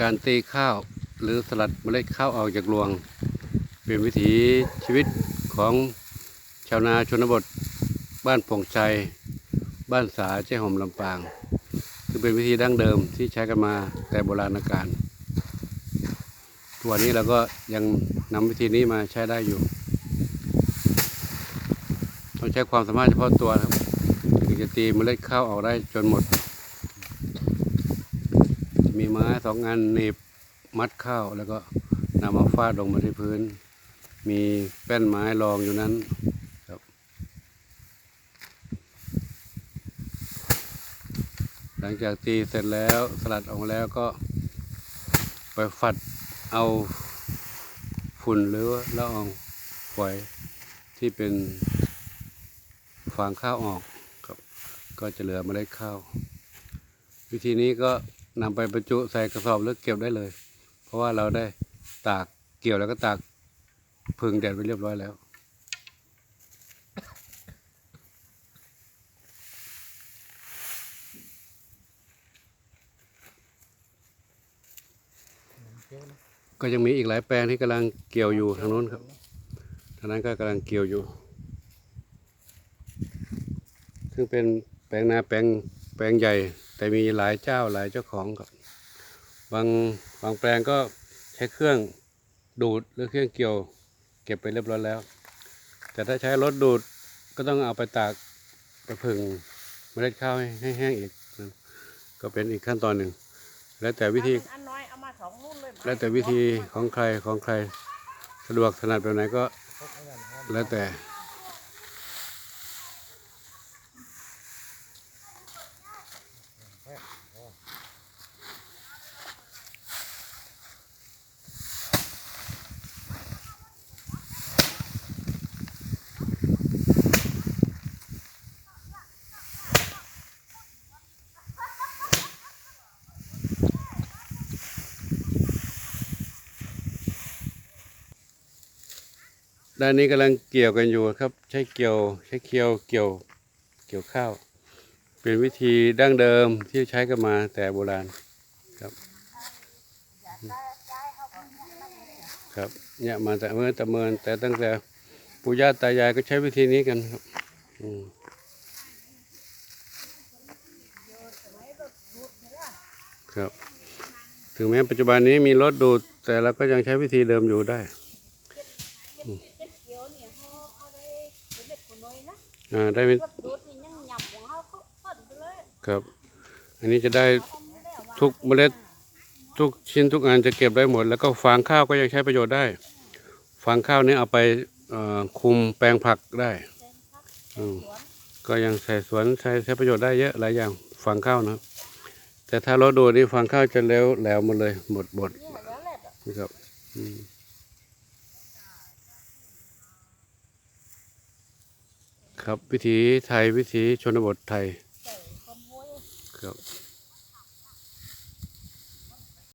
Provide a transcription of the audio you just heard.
การตีข้าวหรือสลัดเมล็ดข้าวออกจากรวง เป็นวิถีชีวิตของชาวนาชนบท บ้านป่งใจบ้านสาเจ้หอมลำปางซึ่งเป็นวิธีดั้งเดิมที่ใช้กันมาแต่โบราณกาลทุกวันนี้เราก็ยังนำวิธีนี้มาใช้ได้อยู่ต้องใช้ความสามารถเฉพาะตัวครับถึงจะตีเมล็ดข้าวออกได้จนหมด มีไม้สองอันหนีบมัดข้าว แล้วก็นำมาฟาดลงมาที่พื้น มีแป้นไม้รองอยู่นั้นครับหลังจากตีเสร็จแล้วสลัดออกมาแล้วก็ ไปฝัดเอาฝุ่นหรือละอองฝอยที่เป็นฟางข้าวออกครับ ก็จะเหลือเมล็ดข้าว วิธีนี้ก็ นำไปบรรจุใส่กระสอบหรือเก็บได้เลย เพราะว่าเราได้ตากเกี่ยวแล้วก็ตากพึ่งแดดไว้เรียบร้อยแล้ว ก็ยังมีอีกหลายแปลงที่กำลังเกี่ยวอยู่ทางโน้นครับทางนั้นก็กำลังเกี่ยวอยู่ ซึ่งเป็นแปลงนาแปลงแปลงใหญ่ แต่มีหลายเจ้าหลายเจ้าของครับบางบางแปลงก็ใช้เครื่องดูดหรือเครื่องเกี่ยว เก็บไปเรียบร้อยแล้ว แต่ถ้าใช้รถดูดก็ต้องเอาไปตากไปผึ่งเมล็ดข้าวให้ให้แห้งอีกนะก็เป็นอีกขั้นตอนหนึ่ง แล้วแต่วิธีอันน้อยเอามาสองรุ่นเลยแล้วแต่วิธีของใครของใครสะดวกถนัดแบบไหนก็ แล้วแต่ ด้านนี้กำลังเกี่ยวกันอยู่ครับ ใช้เกี่ยวใช้เคียวเกี่ยวเกี่ยวข้าว เป็นวิธีดั้งเดิมที่ใช้กันมาแต่โบราณครับ ครับเนี่ยมาแต่เมื่อต่เมินแต่ตั้งแต่ปู่ย่าตายายก็ใช้วิธีนี้กันครับอืมครับถึงแม้ปัจจุบันนี้มีรถดูดแต่เราก็ยังใช้วิธีเดิมอยู่ได้ ยวเนี่ยเขาเอาได้เป็นเด็กคนน้อยนะอ่าได้เป็นรถดูดนี่ยังหยับของเขาเขาเปิดไปเลยครับ อันนี้จะได้เอาไม่ได้ว่าทุกเมล็ดทุกชิ้นทุกอันจะเก็บได้หมด แล้วก็ฟางข้าวก็ยังใช้ประโยชน์ได้ ฟางข้าวนี้เอาไปเอ่อคุมแปลงผักได้แจ้งครับอืม สวนก็ยังใส่สวนใช้ใช้ประโยชน์ได้เยอะหลายอย่างฟางข้าวนะครับ แต่ถ้าเราดูนี่ฟางข้าวจะแล้วแหลวหมดเลย หมดหมดเนี่ยแล้วแหละนะครับอืม ครับวิถีไทยวิถีชนบทไทยครับ